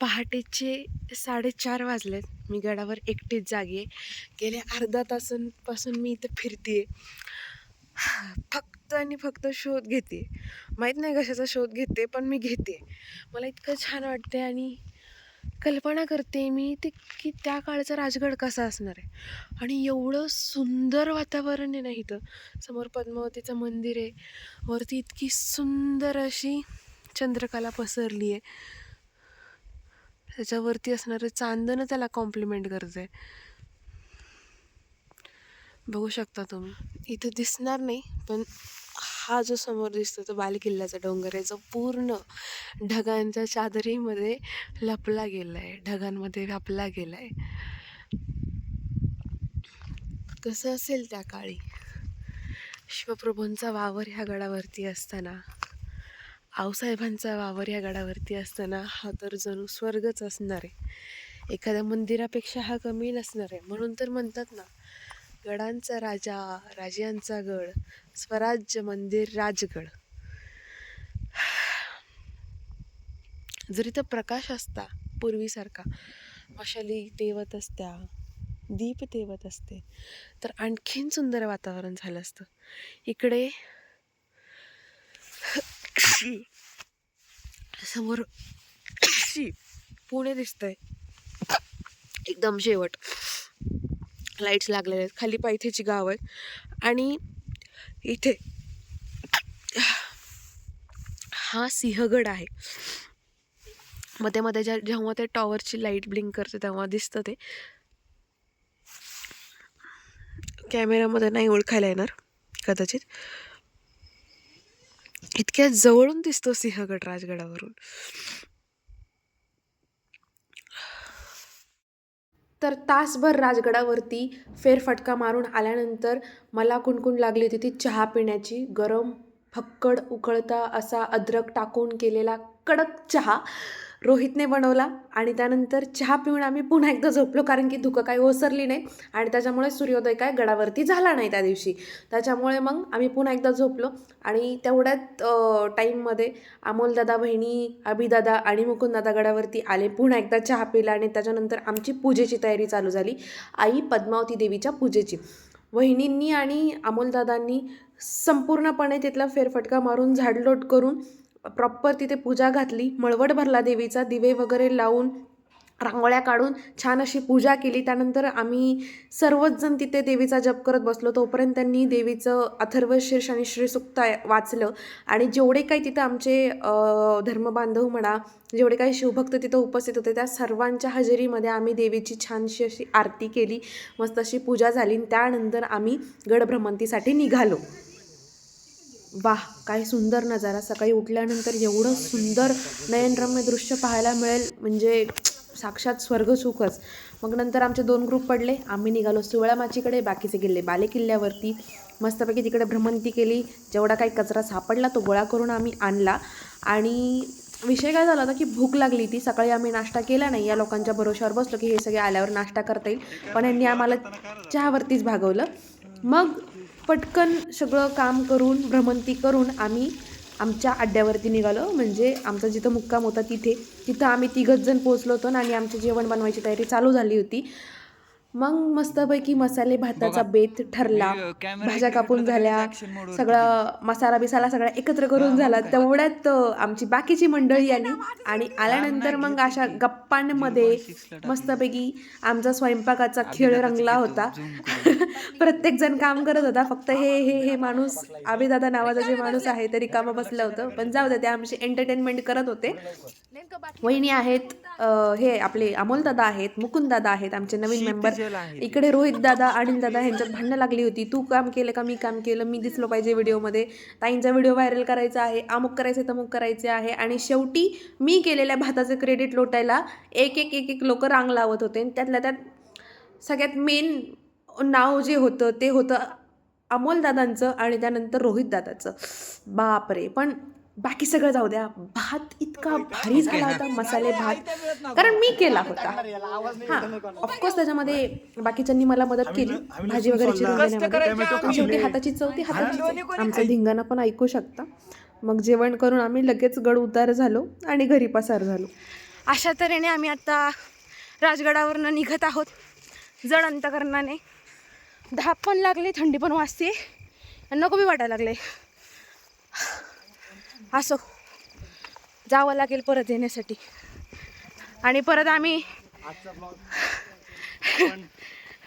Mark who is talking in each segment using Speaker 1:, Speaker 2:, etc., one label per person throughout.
Speaker 1: पहाटेचे साडेचार वाजलेत. मी गडावर एकटीच जागी आहे. गेल्या अर्धा तासांपासून मी इथं फिरते फक्त आणि फक्त शोध घेते माहीत नाही कशाचा शोध घेते पण मी घेते मला इतकं छान वाटते आणि कल्पना करते मी ते की त्या काळचा राजगड कसा असणार आहे. आणि एवढं सुंदर वातावरण आहे ना इथं. समोर पद्मावतीचं मंदिर आहे. वरती इतकी सुंदर अशी चंद्रकला पसरली आहे त्याच्यावरती असणारं चांदणं त्याला कॉम्प्लिमेंट करत. आहे बघू शकता तुम्ही. इथं दिसणार नाही पण हा जो समोर दिसतो तो बालकिल्ल्याचा डोंगर आहे. जो पूर्ण ढगांच्या चादरीमध्ये लपला गेला आहे ढगांमध्ये व्यापला गेला आहे कसं असेल त्या काळी? शिवप्रभूंचा वावर ह्या गडावरती असताना. आऊसाहेबांचा वावर या गडावरती असताना हा तर जणू स्वर्गच असणार आहे. एखाद्या मंदिरापेक्षा हा कमी नसणार आहे. म्हणून तर म्हणतात ना गडांचा राजा राजांचा गड स्वराज्य मंदिर राजगड. जरी तर प्रकाश असता पूर्वीसारखा मशाली तेवत असत्या दीप तेवत असते तर आणखीन सुंदर वातावरण झालं असतं. इकडे समोर पुणे दिसतंय. एकदम शेवट. लाईट्स लागलेले आहेत. खाली पायथेची गाव आहेत आणि इथे हा सिंहगड आहे. मध्ये मध्ये ज्या जेव्हा ते टॉवरची लाइट ब्लिंक करते तेव्हा दिसतं ते. कॅमेरामध्ये नाही ओळखायला येणार कदाचित. इतक्या जवळून दिसतो सिंहगड राजगडावरून. तर तासभर राजगडावरती फेरफटका मारून आल्यानंतर मला कुणकुण लागली होती ती चहा पिण्याची. गरम फक्कड उकळता असा अद्रक टाकून केलेला कडक चहा. रोहितने बनवला आणि त्यानंतर चहा पिऊन आम्ही पुन्हा एकदा झोपलो कारण की धुकं काही ओसरली नाही आणि त्याच्यामुळे सूर्योदय काय गडावरती झाला नाही त्या दिवशी. त्याच्यामुळे मग आम्ही पुन्हा एकदा झोपलो आणि तेवढ्यात टाईममध्ये अमोलदादा बहिणी अभिदादा आणि मुकुंददादा गडावरती आले पुन्हा एकदा चहा पिला आणि त्याच्यानंतर आमची पूजेची तयारी चालू झाली आई पद्मावती देवीच्या पूजेची. वहिनींनी आणि अमोलदादांनी संपूर्णपणे तिथला फेरफटका मारून झाडलोट करून प्रॉपर तिथे पूजा घातली मळवट भरला देवीचा दिवे वगैरे लावून रांगोळ्या काढून छान अशी पूजा केली. त्यानंतर आम्ही सर्वच जण तिथे देवीचा जप करत बसलो. तोपर्यंत त्यांनी देवीचं अथर्वशीर्ष आणि श्रीसुक्त वाचलं. आणि जेवढे काही तिथं आमचे धर्मबांधव म्हणा जेवढे काही शिवभक्त तिथं उपस्थित होते त्या सर्वांच्या हजेरीमध्ये आम्ही देवीची छानशी अशी आरती केली. मस्त अशी पूजा झाली. त्यानंतर आम्ही गडभ्रमंतीसाठी निघालो. वाह काय सुंदर नजारा. सकाळी उठल्यानंतर एवढं सुंदर नयनरम्य दृश्य पाहायला मिळेल म्हणजे साक्षात स्वर्गसुखच मग नंतर आमचे दोन ग्रुप पडले. आम्ही निघालो सुवळामाचीकडे बाकीचे गेले बालेकिल्ल्यावरती मस्तपैकी तिकडे भ्रमंती केली. जेवढा काही कचरा सापडला तो गोळा करून आम्ही आणला. आणि विषय काय झाला होता की भूक लागली ती सकाळी आम्ही नाश्ता केला नाही. या लोकांच्या भरोश्यावर बसलो की हे सगळे आल्यावर नाश्ता करता येईल. पण यांनी आम्हाला चहावरतीच भागवलं. मग पटकन सगळं काम करून भ्रमंती करून आम्ही आमच्या अड्ड्यावरती निघालो. म्हणजे आमचा जिथं मुक्काम होता तिथे. तिथं आम्ही तिघच जण पोचलो होतो आणि आमचे जेवण बनवायची तयारी चालू झाली होती. मग मस्तपैकी मसाले भाताचा बेत ठरला. भाज्या कापून झाल्या. सगळं मसाला बिसाला सगळा एकत्र करून झाला. तेवढ्यात आमची बाकीची मंडळी आली आणि आल्यानंतर मग अशा गप्पांमध्ये मस्तपैकी आमचा स्वयंपाकाचा खेळ रंगला होता. प्रत्येक जण काम करत होता. फक्त हे हे हे माणूस आबिदादा नावाचा जे माणूस आहे ते रिकामं बसलं होतं. पण जाऊ दे ते आमची एंटरटेनमेंट करत होते. वहिनी आहेत हे आपले अमोलदादा आहेत मुकुंददादा आहेत आमचे नवीन मेंबर इकडे रोहित दादा अनिल दादा ह्यांच्यात भांडणं लागली होती. तू काम केलं का मी काम केलं? मी दिसलो पाहिजे व्हिडिओमध्ये. ताईंचा व्हिडिओ व्हायरल करायचा आहे अमुक करायचे तमुक करायचे आहे. आणि शेवटी मी केलेल्या भाताचं क्रेडिट लोटायला एक एक एक एक लोक रांग लावत होते. त्यातल्या त्यात सगळ्यात मेन नाव जे होतं ते होतं अमोलदादांचं आणि त्यानंतर रोहितदादाचं बापरे! पण बाकी सगळं जाऊ द्या. भात इतका भारी झाला होता मसाले भात. कारण मी केला होता. हां ऑफकोर्स त्याच्यामध्ये बाकीच्यांनी मला मदत केली. भाजी वगैरे चिरून देण्यामध्ये. पण शेवटी हाताची चौथी हाताची आमचं धिंगाणा पण ऐकू शकता. मग जेवण करून आम्ही लगेच गड उतार झालो आणि घरी पसार झालो. अशा तऱ्हेने आम्ही आता राजगडावरनं निघत आहोत. जड अंतकरणाने. धाप पण लागली थंडी पण वाजते. आणि नको बी वाटायला लागले. असो. जावं लागेल परत येण्यासाठी. आणि परत आम्ही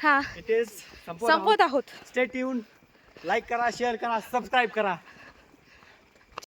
Speaker 1: हां. संपवत आहोत.
Speaker 2: स्टे ट्यून लाईक करा शेअर करा सबस्क्राईब करा.